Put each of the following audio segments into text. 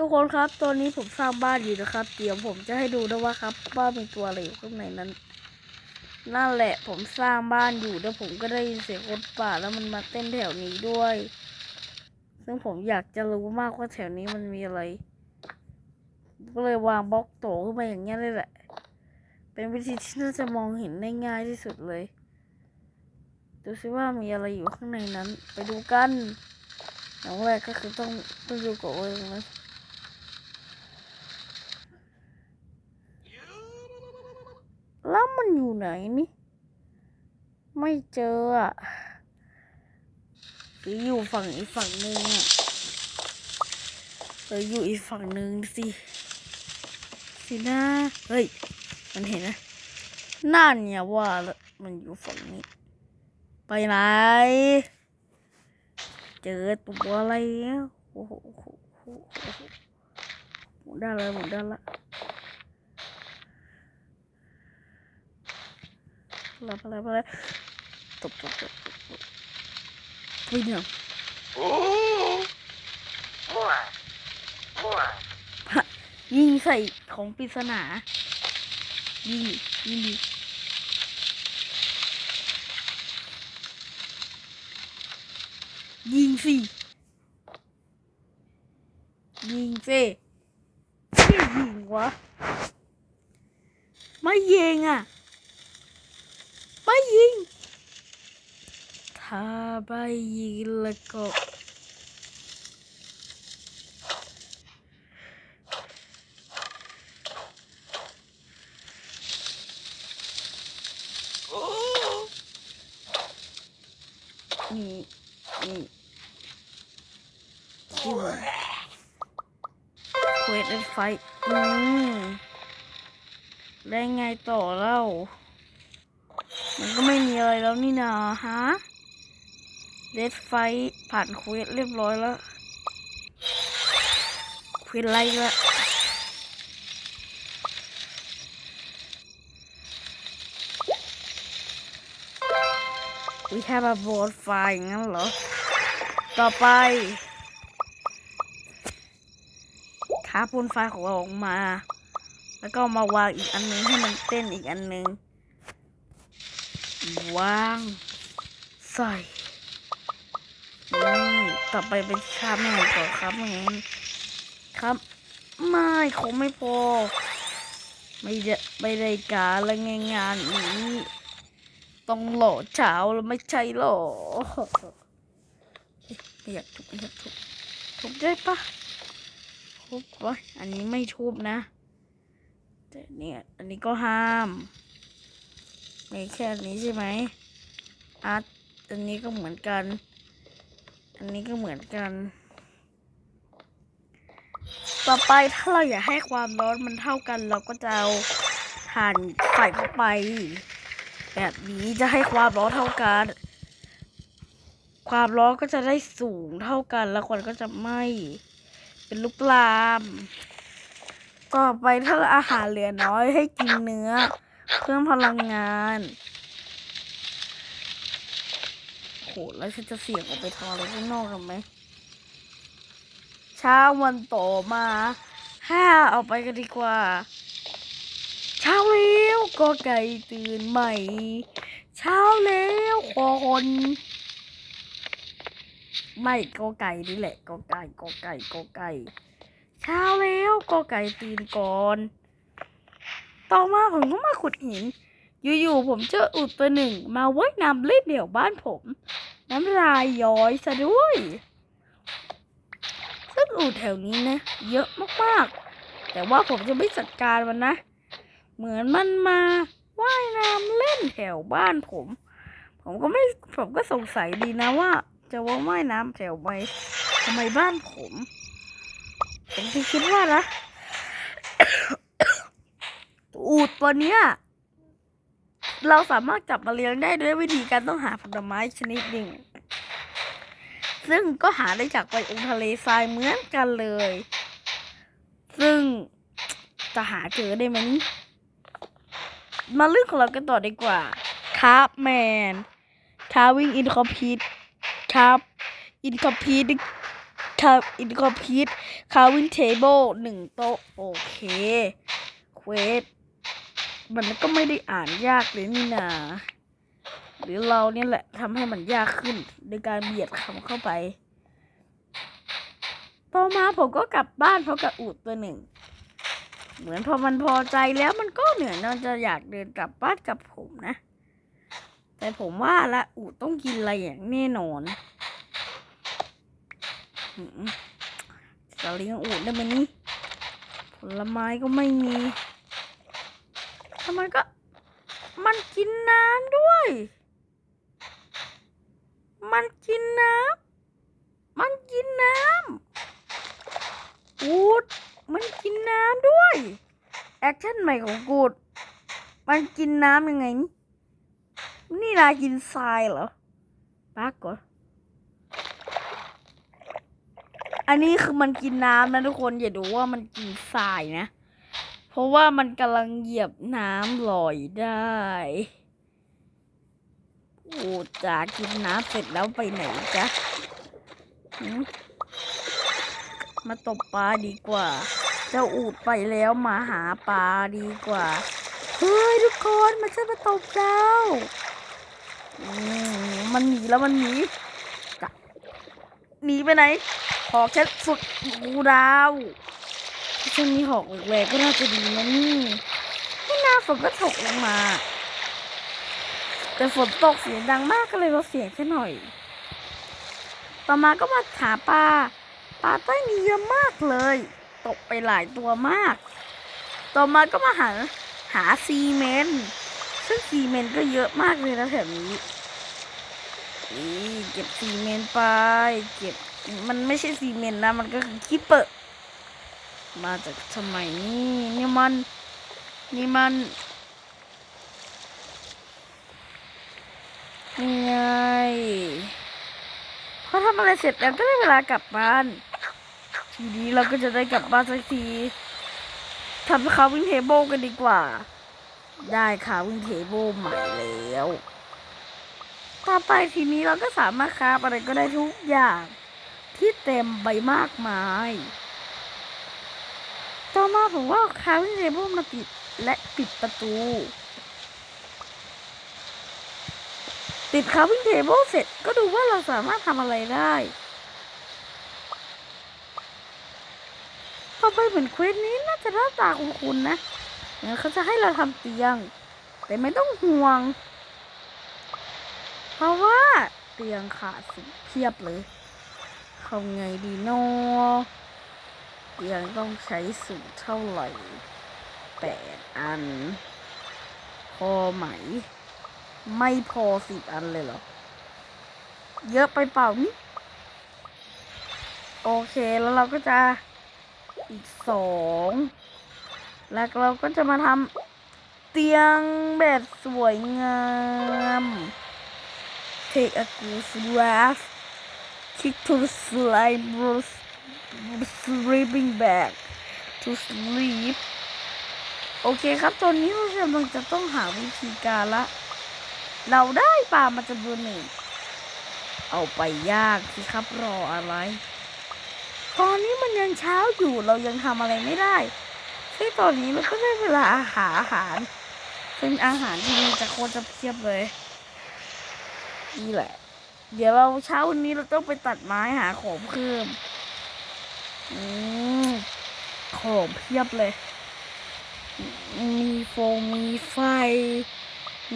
ทุกคนครับตอนนี้ผมสร้างบ้านอยู่นะครับ เดี๋ยวผมจะให้ดูนะว่าครับว่านมีตัวอะไรอยู่ข้างในนั้นนั่นแหละผมสร้างบ้านอยู่แล้วผมก็ได้ยินเสียงคนป่าแล้วมันมาเต้นแถวนี้ด้วย ซึ่งผมอยากจะรู้มากว่าแถวนี้มันมีอะไร ก็เลยวางบล็อกโตขึ้นมาอย่างเงี้ยเลยแหละ เป็นวิธีที่น่าจะมองเห็นได้ง่ายที่สุดเลย ดูซิว่ามีอะไรอยู่ข้างในนั้น ไปดูกันอย่างแรกก็คือต้องต้องดูก่อนว่าตรงนั้นแล้วมัน อยู่ไหนนี่ ไม่เจออะหรืออยู่ฝั่งอีกฝั่งหนึ่งอะหรืออยู่อีกฝั่งหนึ่งสิ สินะเฮ้ย มันเห็นนะนั่นเนี่ยว่าแล้วมันอยู่ฝั่งนี้ ไปไหน เจอตัวอะไรแล้วโอ้โหโอ้โหโอ้โหโอ้โหหมุนได้ลยหมุนได้ละ อะไรอะไรอะไรตบตบตบตบตบวิ่งเหรอยิงใส่ของปริศนา ยิงดิยิงดิยิงสิ ยิงสิไม่ยิงวะ ไม่ยิงอะ ไม่ยิง ถ้าไม่ยิงแล้วก็นี่นี่คิวเควสเล่นไฟ อืม ได้ไงต่อเล่า มันก็ไม่มีอะไรแล้วนี่นาฮะเลดไฟผ่านเควสเรียบร้อยแล้วเควสไล่ละวิแค่มาโบดไฟงั้นเหรอ ต่อไปคาปูนไฟของเราออกมา แล้วก็มาวางอีกอันนึงให้มันเต้นอีกอันนึง วางใส่นี่ต่อไปเป็นชาแม่ก่อนครับแม่ครับ ไม่คงไม่พอ ไม่ได้ไม่ได้การแล้วไงงานนี้ต้องหล่อเช้าแล้วไม่ใช่หรอไม่อยากทุบไม่อยากทุบทุบได้ปะทุบวะอันนี้ไม่ทุบนะแต่เนี่ยอันนี้ก็ห้าม มีแค่อันนี้ใช่ไหมอาร์ตอันนี้ก็เหมือนกัน อันนี้ก็เหมือนกัน ต่อไปถ้าเราอยากให้ความร้อนมันเท่ากัน เราก็จะเอาถ่านใส่เข้าไป แบบนี้จะให้ความร้อนเท่ากัน ความร้อนก็จะได้สูงเท่ากัน แล้วควันก็จะไหม้เป็นลูกปลาม ต่อไปถ้าอาหารเหลือน้อยให้กินเนื้อ เพิ่มพลังงานโหแล้วฉันจะเสี่ยงออกไปทำอะไรข้างนอกทำไหมเช้าวันต่อมาห้าเอาไปกันดีกว่า เช้าแล้วก็ไก่ตื่นใหม่ เช้าแล้วคอคนไม่ก็ไก่นี่แหละก็ไก่ก็ไก่ก็ไก่ เช้าแล้วก็ไก่ตื่นก่อน ต่อมาผมก็มาขุดหิน อยู่ๆผมเจออุดตัวหนึ่ง มาว่ายน้ำเล่นเดี่ยวบ้านผม น้ำลายย้อยซะด้วยซึ่งอูดแถวนี้นะ เยอะมากๆ แต่ว่าผมจะไม่จัดการมันนะ เหมือนมันมาว่ายน้ำเล่นแถวบ้านผม ผมก็ไม่ผมก็สงสัยดีนะว่า จะว่าว่ายน้ำแถวไปทำไมบ้านผม ผมคิดว่านะ อูดตัวเนี้ยเราสามารถจับมาเลี้ยงได้ด้วยวิธีการต้องหาผลไม้ชนิดหนึ่ง ซึ่งก็หาได้จากไบโอมทะเลทรายเหมือนกันเลย ซึ่งจะหาเจอได้ไหมนี่มาเรื่องของเรากันต่อดีกว่าคร์บแมนคาวิ่งอินคอมพีทครับอินคอมพีทคาอินคอมพิทคาวินเทเบิลหนึ่งโต๊ะโอเคเควส มันก็ไม่ได้อ่านยากเลยนี่นาหรือเราเนี่ยแหละทำให้มันยากขึ้น โดยการเบียดคำเข้าไปต่อมาผมก็กลับบ้านเพราะกับอูดตัวหนึ่ง เหมือนพอมันพอใจแล้วมันก็เหนื่อยมันจะอยากเดินกลับบ้านกับผมนะ แต่ผมว่าละอูดต้องกินอะไรอย่างแน่นอนหืมจะเลี้ยงอูดได้ไหมนี่ผลไม้ก็ไม่มี ทำไมก็มันกินน้ำด้วย มันกินน้ำ มันกินน้ำกูด มันกินน้ำด้วย แอคชั่นใหม่ของกูด มันกินน้ำยังไง นี่นี่นายกินทรายเหรอปักก่อน อันนี้คือมันกินน้ำนะทุกคน อย่าดูว่ามันกินทรายนะ ราะว่ามันกำลังเหยียบน้ำลอยได้ โอ้จ๋ากินน้ำเสร็จแล้วไปไหนจ๊ะมาตบปลาดีกว่า เจ้าอูดไปแล้วมาหาปลาดีกว่า เฮ้ยทุกคนมันจะมาตบเรามันหนีแล้วมันหนีหนีไปไหน ขอแค่สุดกูดาว ถ้าจะมีหอกแหวกก็น่าจะดีนะนี่ไม่น่าฝนก็ตกลงมา แต่ฝนตกเสียงดังมากก็เลยลดเสียงแค่หน่อย ต่อมาก็มาหาปลาปลาใต้มีเยอะมากเลย ตกไปหลายตัวมาก ต่อมาก็มาหาหาซีเมนต์ซึ่งซีเมนต์ก็เยอะมากเลยนะแถวนี้นี่เก็บซีเมนต์ไป เก็บมันไม่ใช่ซีเมนต์นะ มันก็คือคิปเปอร์ มาจากสมัยนี้นี่มัน นี่มันนี่ไงพอทำอะไรเสร็จแล้วก็ได้เวลากลับบ้าน ทีนี้เราก็จะได้กลับบ้านสักทีทำคาวิ่งเทเบิลกันดีกว่า ได้คาวิ่งเทเบิลใหม่แล้ว ต่อไปทีนี้เราก็สามารถคาฟอะไรก็ได้ทุกอย่าง ที่เต็มใบมากมาย ต่อมาผมว่าคาวิ่งเทเบิลมาติดและปิดประตู ติดคาวิ่งเทเบิลเสร็จก็ดูว่าเราสามารถทำอะไรได้ต่อไปเหมือนเควสนี้น่าจะหน้าตาคุ้นๆนะเหมือนเขาจะให้เราทำเตียง แต่ไม่ต้องห่วง เพราะว่าเตียงขาดสุดเพียบเลยทำไงดีเนอะ ยังต้องใช้สูตรเท่าไหร่แปดอัน พอไหม ไม่พอสิบอันเลยเหรอ เยอะไปเปล่านี่โอเคแล้วเราก็จะอีกสองแล้วเราก็จะมาทำเตียงแบบสวยงาม Take a good bath kick to the slime sleeping bag to sleep โอเคครับ ตอนนี้เรากำลังจะต้องหาวิธีการละ เราได้ปลามาจำนวนหนึ่ง เอาไปย่างสิครับรออะไร ตอนนี้มันยังเช้าอยู่เรายังทำอะไรไม่ได้ซึ่ตอนนี้เราก็ได้เวลาหาอาหารซึ่งอาหารที่นี่จะโคตรจะเพียบเลยนี่แหละ เดี๋ยวเราเช้าวันนี้เราต้องไปตัดไม้หาของเพิ่ม อืมของเพียบเลย มีโฟมมีไฟ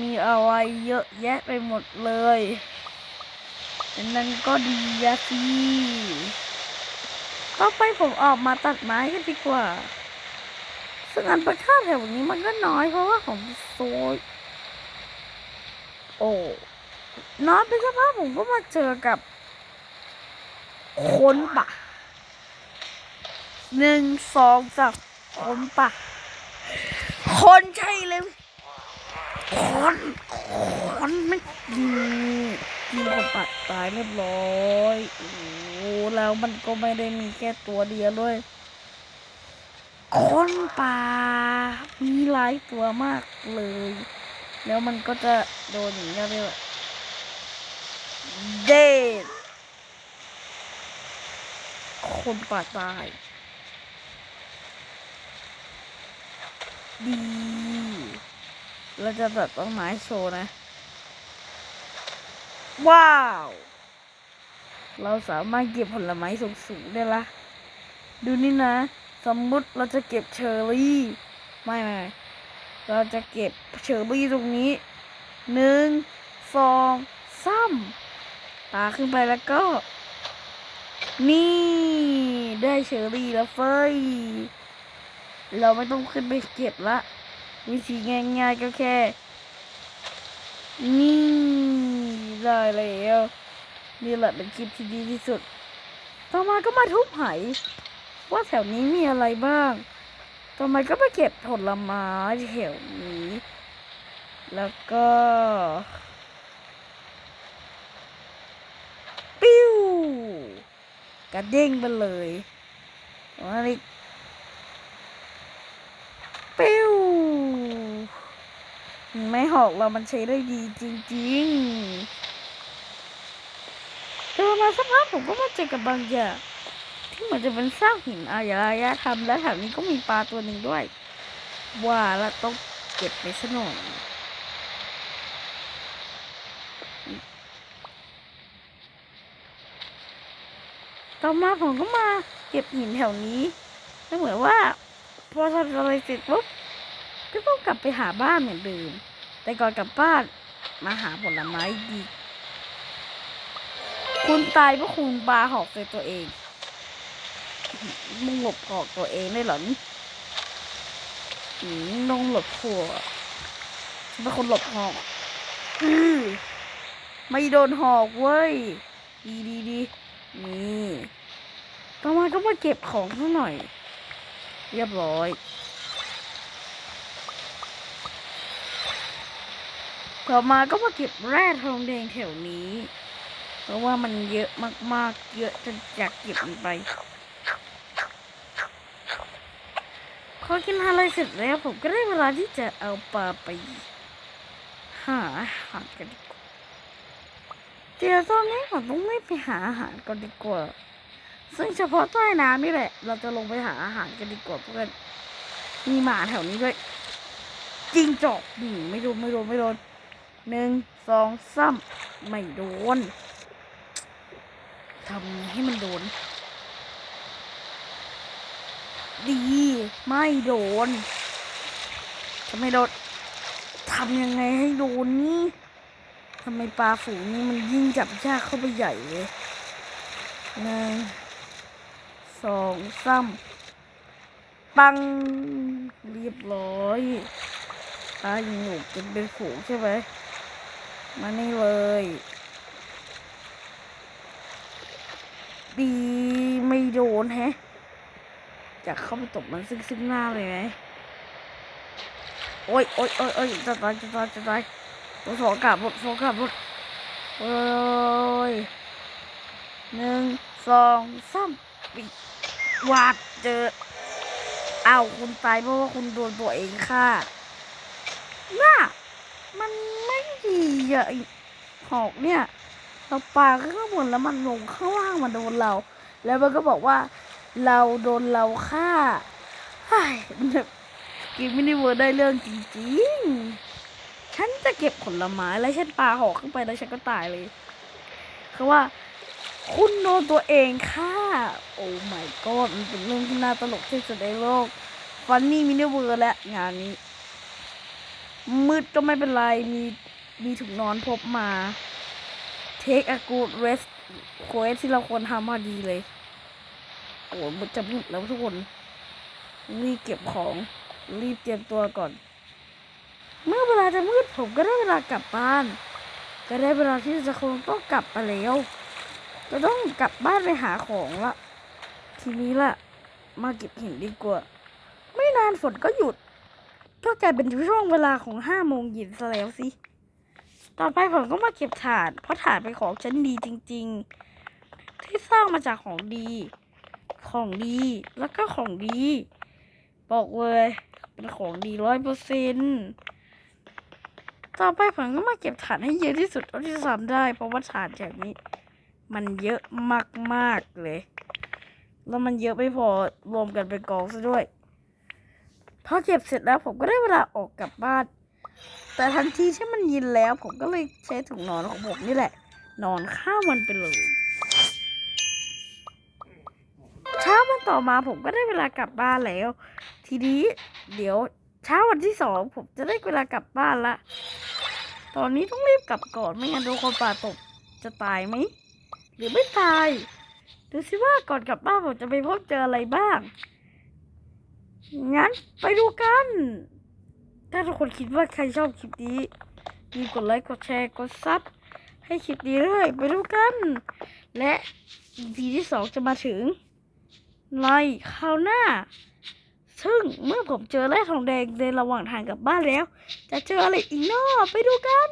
มีอะไรเยอะแยะไปหมดเลยอันนั้นก็ดีอะสิต่อไปผมออกมาตัดไม้กันดีกว่า ซึ่งอันประค่าแถวนี้มันก็น้อยเพราะว่าผมโซยโอ้น้อยเป็นสภาพผมก็มาเจอกับคนป่า หนึ่งสองสามคนป่าคนใช่เลยคนคนไม่กินกินคนปัดตายเรียบร้อยโอ้แล้วมันก็ไม่ได้มีแค่ตัวเดียวด้วยคนป่ามีหลายตัวมากเลย แล้วมันก็จะโดนอย่างนี้เรียเดดคนป่าตาย ดี เราจะตัดต้นไม้โชว์นะ ว้าว เราสามารถเก็บผลไม้สูงๆได้ละ ดูนี่นะ สมมุติเราจะเก็บเชอร์รี่ ไม่ไม่ไม่เราจะเก็บเชอร์รี่ตรงนี้หนึ่งสองสามตาขึ้นไปแล้วก็ นี่ ได้เชอร์รี่แล้วเฟ้ย เราไม่ต้องขึ้นไปเก็บละวิธีง่ายๆก็แค่ นี่ได้แล้วนี่แหละเป็นคลิปที่ดีที่สุด ต่อมาก็มาทุบไหว่าแถวนี้มีอะไรบ้าง ต่อมาก็มาเก็บผลไม้แถวนี้ แล้วก็ปิ้วกระเด้งไปเลยว่านี่ปิ้วเห็น ไม่หอกเรามันใช้ได้ดีจริงๆเดินมาสักพักผมก็มาเจอกับบางอย่างที่เหมือนจะเป็นซากหินอารยธรรมและแถวนี้ก็มีปลาตัวหนึ่งด้วย ว่าแล้วต้องเก็บไปซะหน่อยต่อมาผมก็มาเก็บหินแถวนี้แล้วเหมือนว่า พอทำอะไรเสร็จปุ๊บ ก็ต้องกลับไปหาบ้านเหมือนเดิม แต่ก่อนกลับบ้านมาหาผลไม้ดี คุณตายเพราะคุณปาหอกใส่ตัวเอง มึงหลบหอกตัวเองได้เหรอนี่น้องหลบหัวฉันเป็นคนหลบหอกอือไม่โดนหอกเว้ย ดีดีดีนี่ต่อมาก็มาเก็บของซะหน่อย เรียบร้อย ต่อมาก็มาเก็บแร่ทองแดงแถวนี้ เพราะว่ามันเยอะมากๆ เยอะจนอยากเก็บมันไปพอกินอะไรเสร็จแล้วผมก็ได้เวลาที่จะเอาปลาไป หาอาหารกันดีกว่าเดี๋ยวตอนนี้ผมต้องไม่ไปหาอาหารกันดีกว่า ซึ่งเฉพาะใต้น้ำนี่แหละ เราจะลงไปหาอาหารกันดีกว่าเพื่อนมีหมาแถวนี้ด้วยจริงจอกหนึ่งไม่โดนไม่โดนไม่โดน หนึ่งสองสามไม่โดนทำให้มันโดน ดี ไม่โดนทำไมโดนทำยังไงให้โดนนี่ทำไมปลาฝูงนี้มันยิ่งจับยากเข้าไปใหญ่เลยหนึ่งสองสามปังเรียบร้อยปลายังอยู่กันเป็นฝูงใช่ไหม มานี่เลยดีไม่โดนแฮะอยากเข้าไปตบมันซึ่งซึ่งหน้าเลยไหมโอ้ยโอ้ยโอ้ยโอ้ยจะตายจะตายจะตายรถสองกลับรถสองกลับรถโอ้ยหนึ่งสองสามปิดวาดเจอเอ้าคุณตายเพราะว่าคุณโดนตัวเองฆ่าน่า มันไม่ดีอะหอกเนี่ย เราปาขึ้นข้างบนแล้วมันลงข้างล่างมาโดนเรา แล้วมันก็บอกว่า เราโดนเราฆ่าไอ้แบบกินมินิเวิร์ได้เรื่องจริงๆ ฉันจะเก็บผลไม้แล้วฉันปาหอกขึ้นไปแล้วฉันก็ตายเลยคือว่าคุณโดนตัวเองฆ่าโอ้ my god มันเป็นเรื่องที่น่าตลกที่สุดในโลกฟันนี่มินิเวิร์และงานนี้ มืดก็ไม่เป็นไร มีมีถุงนอนพบมา take a good rest โค้ดที่เราควรทำมาดีเลย โอ้มันจะมืดแล้วทุกคน รีบเก็บของ รีบเตรียมตัวก่อน เมื่อเวลาจะมืดผมก็ได้เวลากลับบ้าน ก็ได้เวลาที่จะคงต้องกลับไปแล้วก็ต้องกลับบ้านไปหาของละ ทีนี้ละมาเก็บหินดีกว่า ไม่นานฝนก็หยุด ก็กลายเป็นช่วงเวลาของห้าโมงเย็นซะแล้วสิต่อไปผมก็มาเก็บถ่านเพราะถ่านเป็นของชั้นดีจริง ๆ ที่สร้างมาจากของดี ของดีแล้วก็ของดี บอกเลยเป็นของดีร้อยเปอร์เซ็นต่อไปผมก็มาเก็บถ่านให้เยอะที่สุดเท่าที่จะทำได้ เพราะว่าถ่านแบบนี้ มันเยอะมากๆเลย แล้วมันเยอะไม่พอรวมกันเป็นกองซะด้วย พอเก็บเสร็จแล้วผมก็ได้เวลาออกกลับบ้าน แต่ทันทีที่มันยินแล้วผมก็เลยใช้ถุงนอนของผมนี่แหละ นอนข้ามมันไปเลยเช้าวันต่อมาผมก็ได้เวลากลับบ้านแล้ว ทีนี้เดี๋ยวเช้าวันที่สองผมจะได้เวลากลับบ้านละ ตอนนี้ต้องรีบกลับก่อนไม่งั้นโดนคนป่าตกจะตายไหม หรือไม่ตาย ดูสิว่าก่อนกลับบ้านผมจะไปพบเจออะไรบ้าง งั้นไปดูกัน ถ้าทุกคนคิดว่าใครชอบคลิปนี้อย่าลืมกดไลค์ กดแชร์ กดซับให้คลิปนี้ด้วยไปดูกัน และ EP ที่สองจะมาถึงในคราวหน้า ซึ่งเมื่อผมเจอแร่ทองแดงในระหว่างทางกลับบ้านแล้ว จะเจออะไรอีกนอไปดูกัน